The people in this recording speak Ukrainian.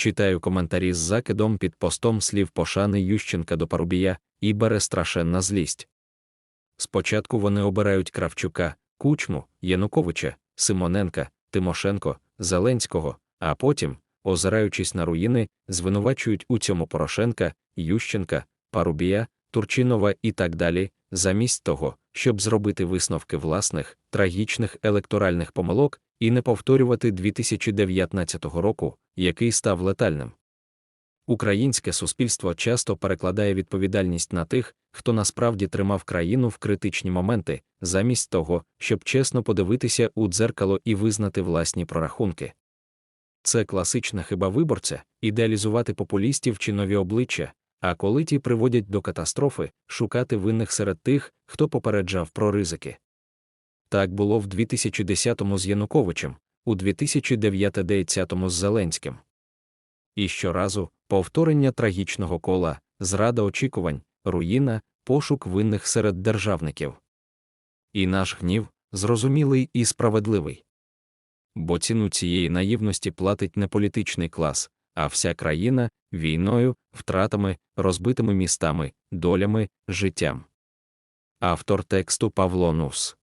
читаю коментарі з закидом під постом слів пошани Ющенка до Парубія і бере страшенна злість. Спочатку вони обирають Кравчука, Кучму, Януковича, Симоненка, Тимошенко, Зеленського, а потім, озираючись на руїни, звинувачують у цьому Порошенка, Ющенка, Парубія, Турчинова і так далі, замість того, щоб зробити висновки власних трагічних електоральних помилок і не повторювати 2019 року, який став летальним. Українське суспільство часто перекладає відповідальність на тих, хто насправді тримав країну в критичні моменти, замість того, щоб чесно подивитися у дзеркало і визнати власні прорахунки. Це класична хиба виборця ідеалізувати популістів чи нові обличчя, а коли ті приводять до катастрофи, шукати винних серед тих, хто попереджав про ризики. Так було в 2010-му з Януковичем, у 2009-10 з Зеленським. І щоразу повторення трагічного кола, зрада очікувань, руїна, пошук винних серед державників. І наш гнів зрозумілий і справедливий. Бо ціну цієї наївності платить не політичний клас, а вся країна війною, втратами, розбитими містами, долями, життям. Автор тексту Павло Нус